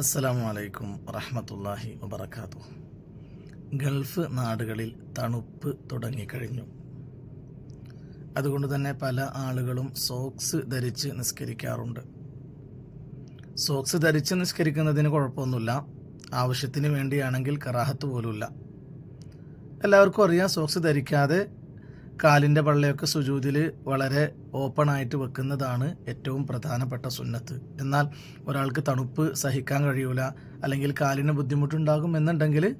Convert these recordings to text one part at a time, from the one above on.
അസ്സലാമു അലൈക്കും വറഹമത്തല്ലാഹി വബറകാതുഹു. ഗൾഫ് നാടുകളിൽ തണുപ്പ് തുടങ്ങിക്കഴിഞ്ഞു. അതുകൊണ്ട് തന്നെ പല ആളുകളും സോക്സ് ധരിച്ച് നിസ്കരിക്കാറുണ്ട്. സോക്സ് ധരിച്ച് നിസ്കരിക്കുന്നതിന് കുഴപ്പമൊന്നുമില്ല. ആവശ്യത്തിന് വേണ്ടിയാണെങ്കിൽ കറാഹത്ത് പോലുമില്ല. എല്ലാവർക്കും അറിയാം സോക്സ് ധരിക്കാതെ കാലിന്റെ പള്ളയൊക്കെ സുജൂതിൽ വളരെ ഓപ്പൺ ആയിട്ട് വെക്കുന്നതാണ് ഏറ്റവും പ്രധാനപ്പെട്ട സുന്നത്ത്. എന്നാൽ ഒരാൾക്ക് തണുപ്പ് സഹിക്കാൻ കഴിയൂല അല്ലെങ്കിൽ കാലിന് ബുദ്ധിമുട്ടുണ്ടാകും എന്നുണ്ടെങ്കിൽ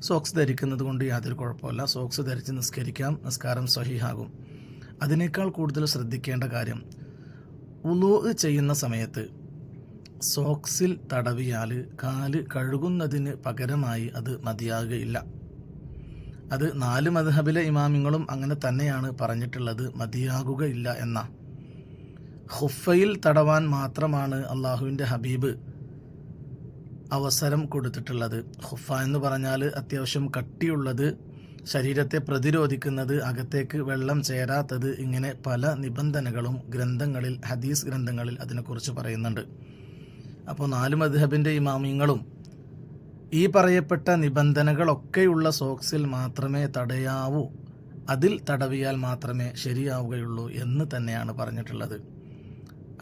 സോക്സ് ധരിക്കുന്നത് കൊണ്ട് യാതൊരു കുഴപ്പമില്ല. സോക്സ് ധരിച്ച് നിസ്കരിക്കാം നിസ്കാരം സഹിഹാകും. അതിനേക്കാൾ കൂടുതൽ ശ്രദ്ധിക്കേണ്ട കാര്യം ഉലു ചെയ്യുന്ന സമയത്ത് സോക്സിൽ തടവിയാൽ കാൽ കഴുകുന്നതിന് പകരമായി അത് മതിയാകുകയില്ല. അത് നാല് മദ്ഹബിലെ ഇമാമിങ്ങളും അങ്ങനെ തന്നെയാണ് പറഞ്ഞിട്ടുള്ളത്. മതിയാകുകയില്ല എന്ന. ഹുഫയിൽ തടവാൻ മാത്രമാണ് അള്ളാഹുവിന്റെ ഹബീബ് അവസരം കൊടുത്തിട്ടുള്ളത്. ഹുഫ എന്ന് പറഞ്ഞാൽ അത്യാവശ്യം കട്ടിയുള്ളത് ശരീരത്തെ പ്രതിരോധിക്കുന്നത് അകത്തേക്ക് വെള്ളം ചേരാത്തത് ഇങ്ങനെ പല നിബന്ധനകളും ഗ്രന്ഥങ്ങളിൽ ഹദീസ് ഗ്രന്ഥങ്ങളിൽ അതിനെക്കുറിച്ച് പറയുന്നുണ്ട്. അപ്പോൾ നാല് മദ്ഹബിന്റെ ഇമാമിങ്ങളും ഈ പറയപ്പെട്ട നിബന്ധനകളൊക്കെയുള്ള സോക്സിൽ മാത്രമേ തടയാവൂ. അതിൽ തടവിയാൽ മാത്രമേ ശരിയാവുകയുള്ളൂ എന്ന് തന്നെയാണ് പറഞ്ഞിട്ടുള്ളത്.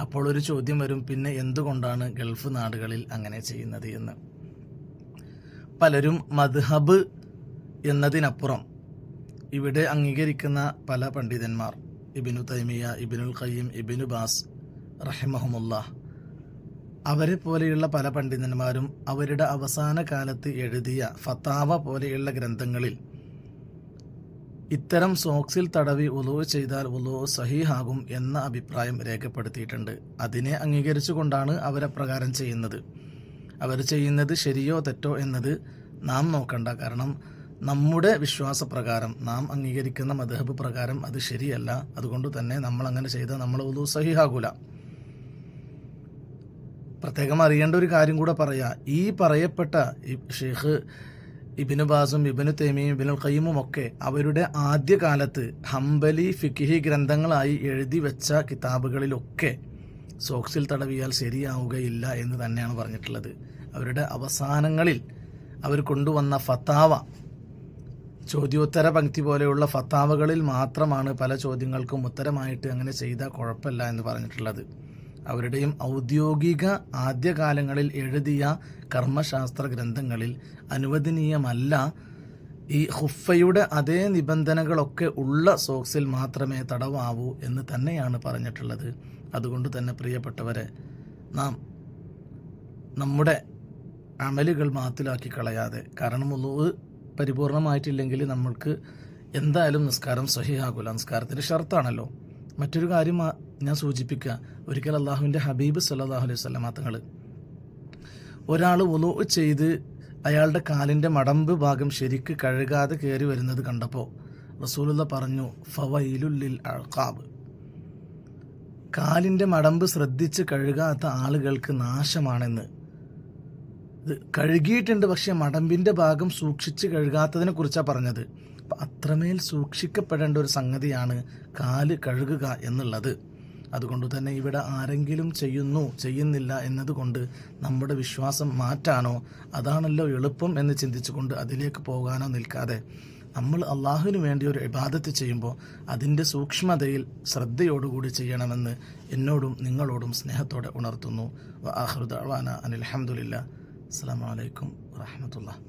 അപ്പോൾ ഒരു ചോദ്യം വരും പിന്നെ എന്തുകൊണ്ടാണ് ഗൾഫ് നാടുകളിൽ അങ്ങനെ ചെയ്യുന്നത് എന്ന്? പലരും മദ്ഹബ് എന്നതിനപ്പുറം ഇവിടെ അംഗീകരിക്കുന്ന പല പണ്ഡിതന്മാർ ഇബിനു തൈമിയ ഇബിനുൽ ഖയ്യം ഇബിനു ബാസ് റഹിമഹമുല്ല അവരെ പോലെയുള്ള പല പണ്ഡിതന്മാരും അവരുടെ അവസാന കാലത്ത് എഴുതിയ ഫത്താവ പോലെയുള്ള ഗ്രന്ഥങ്ങളിൽ ഇത്തരം സോക്സിൽ തടവി ഉലോ ചെയ്താൽ ഉലോ സഹീഹാകും എന്ന അഭിപ്രായം രേഖപ്പെടുത്തിയിട്ടുണ്ട്. അതിനെ അംഗീകരിച്ചുകൊണ്ടാണ് അവരപ്രകാരം ചെയ്യുന്നത്. അവർ ചെയ്യുന്നത് ശരിയോ തെറ്റോ എന്നത് നാം നോക്കണ്ട. കാരണം നമ്മുടെ വിശ്വാസപ്രകാരം നാം അംഗീകരിക്കുന്ന മധബ് പ്രകാരം അത് ശരിയല്ല. അതുകൊണ്ട് തന്നെ നമ്മൾ അങ്ങനെ ചെയ്താൽ നമ്മൾ ഉലു സഹിഹാകൂല. പ്രത്യേകം അറിയേണ്ട ഒരു കാര്യം കൂടെ പറയാ. ഈ പറയപ്പെട്ട ഷെയ്ഖ് ഇബിനു ബാസും ഇബിനു തേമിയും ഇബിനുൽ ഖയ്യമും ഒക്കെ അവരുടെ ആദ്യകാലത്ത് ഹംബലി ഫിക്കിഹി ഗ്രന്ഥങ്ങളായി എഴുതി വെച്ച കിതാബുകളിലൊക്കെ സോക്സിൽ തടവിയാൽ ശരിയാവുകയില്ല എന്ന് തന്നെയാണ് പറഞ്ഞിട്ടുള്ളത്. അവരുടെ അവസാനങ്ങളിൽ അവർ കൊണ്ടുവന്ന ഫത്താവ ചോദ്യോത്തര പങ്ക്തി പോലെയുള്ള ഫത്താവകളിൽ മാത്രമാണ് പല ചോദ്യങ്ങൾക്കും ഉത്തരമായിട്ട് അങ്ങനെ ചെയ്താൽ കുഴപ്പമില്ല എന്ന് പറഞ്ഞിട്ടുള്ളത്. അവരുടെയും ഔദ്യോഗിക ആദ്യകാലങ്ങളിൽ എഴുതിയ കർമ്മശാസ്ത്ര ഗ്രന്ഥങ്ങളിൽ അനുവദനീയമല്ല. ഈ ഹുഫയുടെ അതേ നിബന്ധനകളൊക്കെ ഉള്ള സോക്സിൽ മാത്രമേ തടവാവൂ എന്ന് തന്നെയാണ് പറഞ്ഞിട്ടുള്ളത്. അതുകൊണ്ട് തന്നെ പ്രിയപ്പെട്ടവരെ നാം നമ്മുടെ അമലുകൾ മാത്തിലാക്കി കളയാതെ കാരണം ഉള്ളൂ പരിപൂർണമായിട്ടില്ലെങ്കിൽ നമ്മൾക്ക് എന്തായാലും നിസ്കാരം സഹിയാകൂല നിസ്കാരത്തിന്റെ ഷർത്താണല്ലോ. മറ്റൊരു കാര്യം ഞാൻ സൂചിപ്പിക്കുക ഒരിക്കൽ അള്ളാഹുവിന്റെ ഹബീബ് സല്ലാഹു അലൈഹി സ്വലാം തങ്ങൾ ഒരാൾ ഉലു ചെയ്ത് അയാളുടെ കാലിന്റെ മടമ്പ് ഭാഗം ശരിക്ക് കഴുകാതെ കയറി വരുന്നത് കണ്ടപ്പോൾ റസൂലുള്ള പറഞ്ഞു ഫവയിലുള്ളിൽ അഴക്കാബ് കാലിന്റെ മടമ്പ് ശ്രദ്ധിച്ച് കഴുകാത്ത ആളുകൾക്ക് നാശമാണെന്ന്. ഇത് കഴുകിയിട്ടുണ്ട് പക്ഷേ മടമ്പിന്റെ ഭാഗം സൂക്ഷിച്ച് കഴുകാത്തതിനെ കുറിച്ചാണ് പറഞ്ഞത്. അത്രമേൽ സൂക്ഷിക്കപ്പെടേണ്ട ഒരു സംഗതിയാണ് കാൽ കഴുകുക എന്നുള്ളത്. അതുകൊണ്ട് തന്നെ ഇവിടെ ആരെങ്കിലും ചെയ്യുന്നു ചെയ്യുന്നില്ല എന്നതുകൊണ്ട് നമ്മുടെ വിശ്വാസം മാറ്റാനോ അതാണല്ലോ എളുപ്പം എന്ന് ചിന്തിച്ചുകൊണ്ട് അതിലേക്ക് പോകാനോ നിൽക്കാതെ. നമ്മൾ അള്ളാഹുവിന് വേണ്ടി ഒരു ഇബാദത്ത് ചെയ്യുമ്പോൾ അതിന്റെ സൂക്ഷ്മതയിൽ ശ്രദ്ധയോടുകൂടി ചെയ്യണമെന്ന് എന്നോടും നിങ്ങളോടും സ്നേഹത്തോടെ ഉണർത്തുന്നു. വ ആഹ്റുദാന അനിൽഹമുല്ല അസ്സാം വലൈക്കും വാഹമത്തുള്ള